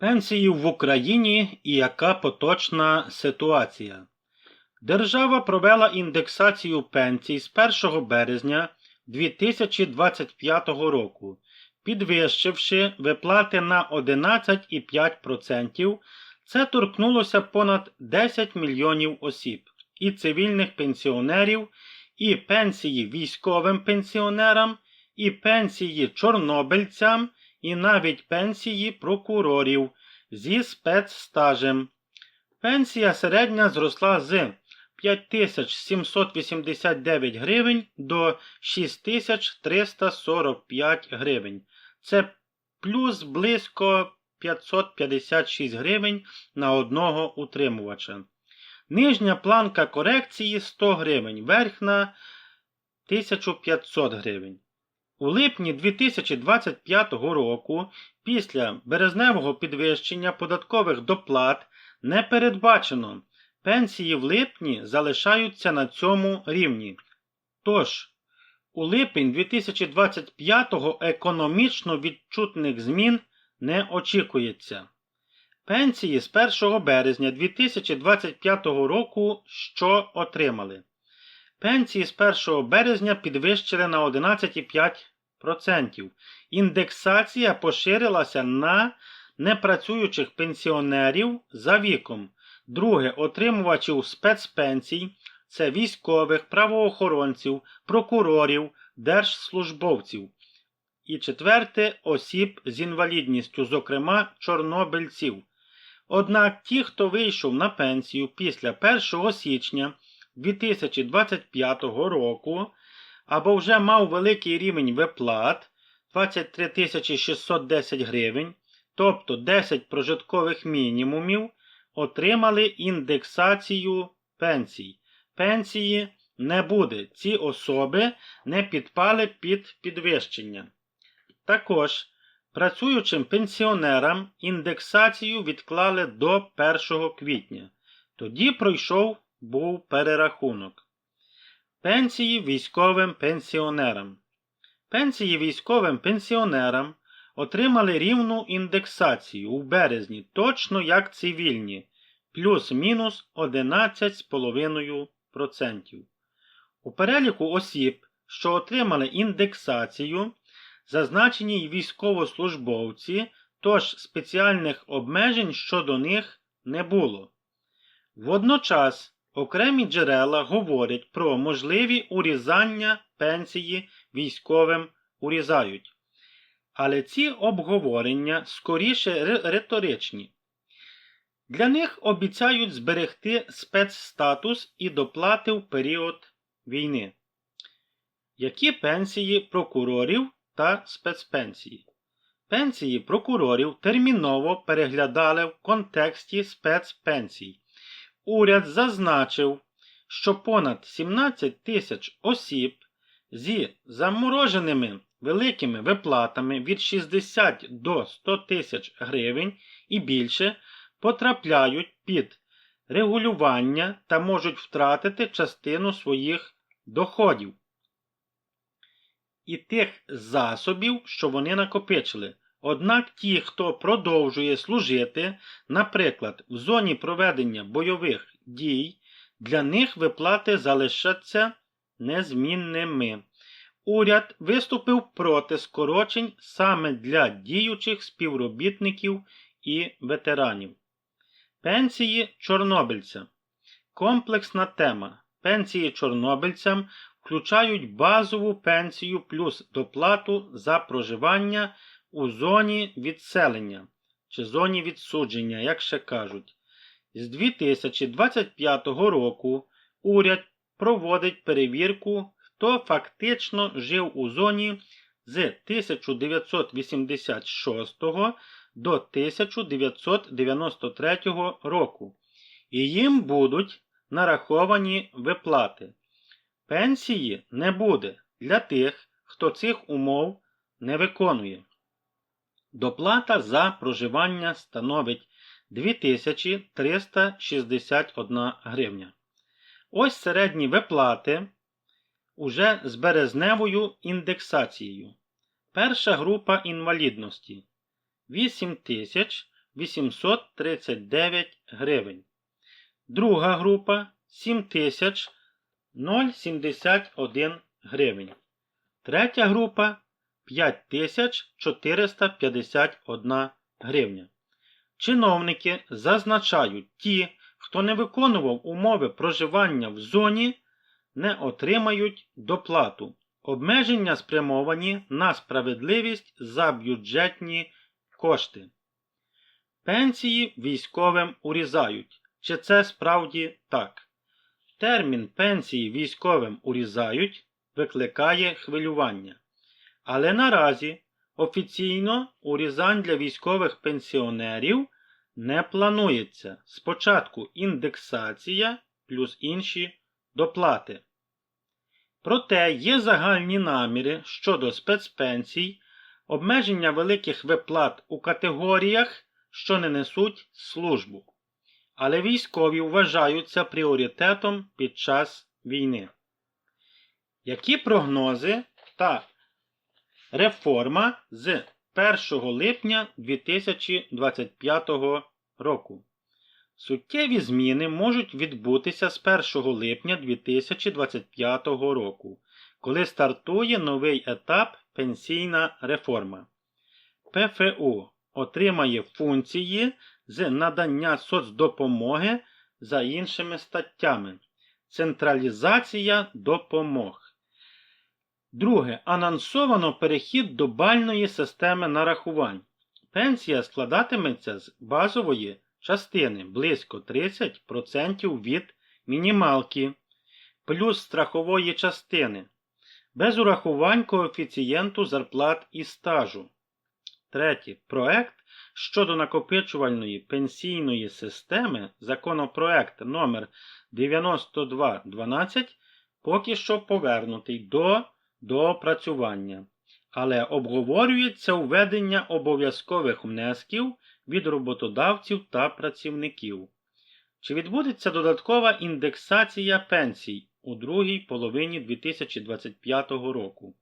Пенсії в Україні і яка поточна ситуація. Держава провела індексацію пенсій з 1 березня 2025 року, підвищивши виплати на 11,5%. Це торкнулося понад 10 мільйонів осіб, і цивільних пенсіонерів, і пенсії військовим пенсіонерам, і пенсії чорнобильцям, і навіть пенсії прокурорів зі спецстажем. Пенсія середня зросла з 5789 гривень до 6345 гривень. Це плюс близько 556 гривень на одного утримувача. Нижня планка корекції 100 гривень, верхна 1500 гривень. У липні 2025 року, після березневого підвищення податкових доплат, не передбачено. Пенсії в липні залишаються на цьому рівні. Тож, у липень 2025 економічно відчутних змін не очікується. Пенсії з 1 березня 2025 року що отримали? Пенсії з 1 березня підвищили на 11,5%. Індексація поширилася на непрацюючих пенсіонерів за віком. Друге отримувачів спецпенсій це військових, правоохоронців, прокурорів, держслужбовців. І четверте осіб з інвалідністю, зокрема чорнобильців. Однак ті, хто вийшов на пенсію після 1 січня 2025 року або вже мав великий рівень виплат 23 610 гривень, тобто 10 прожиткових мінімумів, отримали індексацію пенсій. Пенсії не буде. Ці особи не підпали під підвищення. Також працюючим пенсіонерам індексацію відклали до 1 квітня. Тоді пройшов був перерахунок. Пенсії військовим пенсіонерам. Пенсії військовим пенсіонерам отримали рівну індексацію у березні, точно як цивільні, плюс-мінус 11,5%. У переліку осіб, що отримали індексацію, зазначені й військовослужбовці, тож спеціальних обмежень щодо них не було. Водночас окремі джерела говорять про можливі урізання пенсії військовим урізають. Але ці обговорення скоріше риторичні. Для них обіцяють зберегти спецстатус і доплати в період війни. Які пенсії прокурорів та спецпенсії? Пенсії прокурорів терміново переглядали в контексті спецпенсій. Уряд зазначив, що понад 17 тисяч осіб зі замороженими великими виплатами від 60 до 100 тисяч гривень і більше потрапляють під регулювання та можуть втратити частину своїх доходів і тих засобів, що вони накопичили. Однак ті, хто продовжує служити, наприклад, в зоні проведення бойових дій, для них виплати залишаться незмінними. Уряд виступив проти скорочень саме для діючих співробітників і ветеранів. Пенсії чорнобильця. Комплексна тема. Пенсії чорнобильцям включають базову пенсію плюс доплату за проживання у зоні відселення чи зоні відсудження, як ще кажуть. З 2025 року уряд проводить перевірку, хто фактично жив у зоні з 1986 до 1993 року, і їм будуть нараховані виплати. Пенсії не буде для тих, хто цих умов не виконує. Доплата за проживання становить 2361 гривня. Ось середні виплати уже з березневою індексацією. Перша група інвалідності 8 тисяч 839 гривень. Друга група 7071 гривень. Третя група 5451 гривня. Чиновники зазначають, ті, хто не виконував умови проживання в зоні, не отримають доплату. Обмеження спрямовані на справедливість за бюджетні кошти. Пенсії військовим урізають. Чи це справді так? Термін пенсії військовим урізають викликає хвилювання. Але наразі офіційно урізань для військових пенсіонерів не планується. Спочатку індексація плюс інші доплати. Проте є загальні наміри щодо спецпенсій, обмеження великих виплат у категоріях, що не несуть службу. Але військові вважаються пріоритетом під час війни. Які прогнози та реформа з 1 липня 2025 року? Суттєві зміни можуть відбутися з 1 липня 2025 року, коли стартує новий етап пенсійна реформа. ПФУ отримає функції з надання соцдопомоги за іншими статтями. Централізація допомог. Друге. Анонсовано перехід до бальної системи нарахувань. Пенсія складатиметься з базової частини близько 30% від мінімалки, плюс страхової частини, без урахувань коефіцієнту зарплат і стажу. Третє. Проект щодо накопичувальної пенсійної системи, законопроект номер 9212 поки що повернутий до доопрацювання, але обговорюється введення обов'язкових внесків від роботодавців та працівників. Чи відбудеться додаткова індексація пенсій у другій половині 2025 року?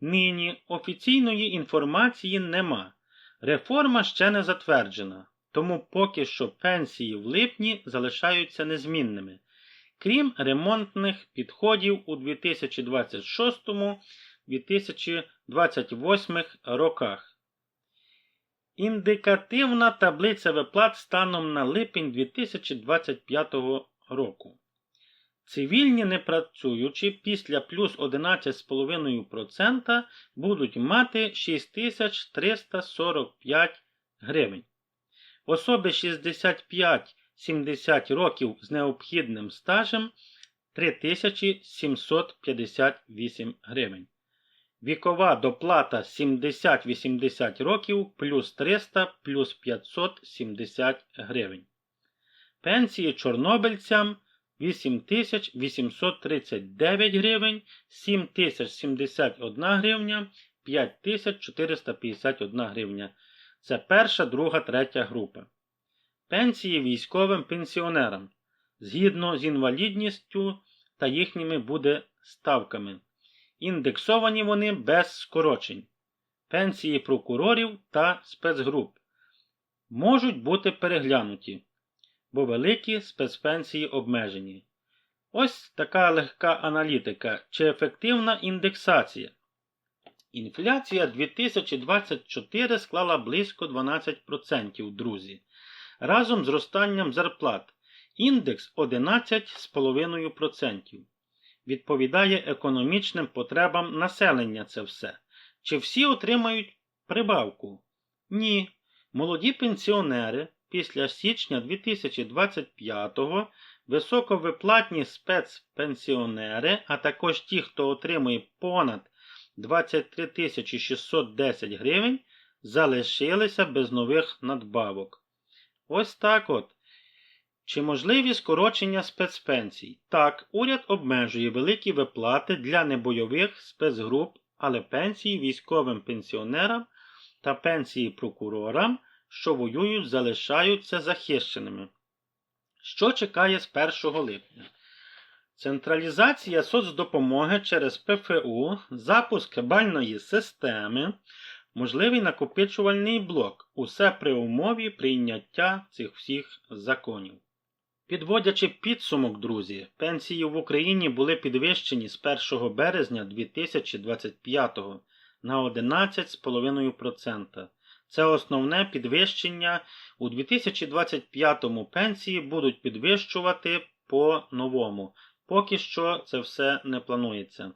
Нині офіційної інформації нема. Реформа ще не затверджена, тому поки що пенсії в липні залишаються незмінними, крім ремонтних підходів у 2026-2028 роках. Індикативна таблиця виплат станом на липень 2025 року. Цивільні непрацюючі після плюс 11,5% будуть мати 6345 гривень. Особи 65-70 років з необхідним стажем 3758 гривень. Вікова доплата 70-80 років плюс 300 плюс 570 гривень. Пенсії чорнобильцям 8839 гривень, 7071 гривня, 5451 гривня. Це перша, друга, третя група. Пенсії військовим пенсіонерам згідно з інвалідністю та їхніми буде ставками. Індексовані вони без скорочень. Пенсії прокурорів та спецгруп можуть бути переглянуті бо великі спецпенсії обмежені. Ось така легка аналітика чи ефективна індексація. Інфляція 2024 склала близько 12%, друзі. Разом з зростанням зарплат. Індекс 11,5%. Відповідає економічним потребам населення це все. Чи всі отримають прибавку? Ні. Молоді пенсіонери після січня 2025-го високовиплатні спецпенсіонери, а також ті, хто отримує понад 23 610 гривень, залишилися без нових надбавок. Ось так от. Чи можливі скорочення спецпенсій? Так, уряд обмежує великі виплати для небойових спецгруп, але пенсії військовим пенсіонерам та пенсії прокурорам що воюють, залишаються захищеними. Що чекає з 1 липня? Централізація соцдопомоги через ПФУ, запуск бальної системи, можливий накопичувальний блок. Усе при умові прийняття цих всіх законів. Підводячи підсумок, друзі, пенсії в Україні були підвищені з 1 березня 2025 на 11,5%. Це основне підвищення. У 2025 пенсії будуть підвищувати по-новому. Поки що це все не планується.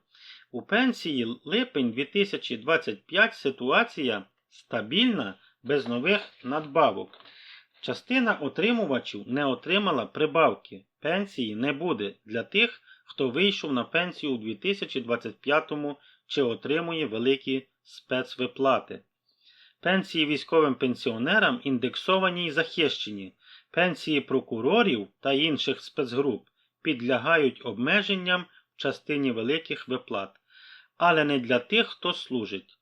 У пенсії липень 2025 ситуація стабільна, без нових надбавок. Частина отримувачів не отримала прибавки. Пенсії не буде для тих, хто вийшов на пенсію у 2025 чи отримує великі спецвиплати. Пенсії військовим пенсіонерам індексовані й захищені. Пенсії прокурорів та інших спецгруп підлягають обмеженням в частині великих виплат, але не для тих, хто служить.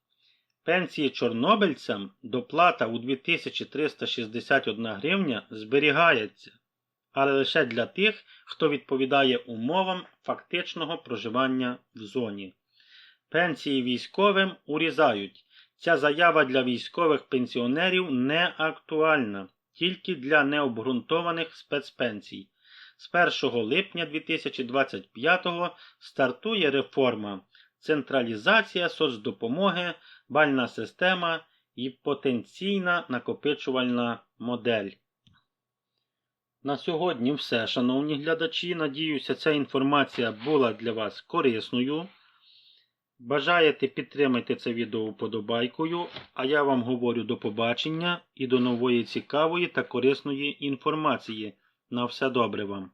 Пенсії чорнобильцям доплата у 2361 гривня зберігається, але лише для тих, хто відповідає умовам фактичного проживання в зоні. Пенсії військовим урізають. Ця заява для військових пенсіонерів не актуальна, тільки для необґрунтованих спецпенсій. З 1 липня 2025 стартує реформа, централізація соцдопомоги, бальна система і потенційна накопичувальна модель. На сьогодні все, шановні глядачі. Надіюся, ця інформація була для вас корисною. Бажаєте підтримайте це відео вподобайкою, а я вам говорю до побачення і до нової цікавої та корисної інформації. На все добре вам!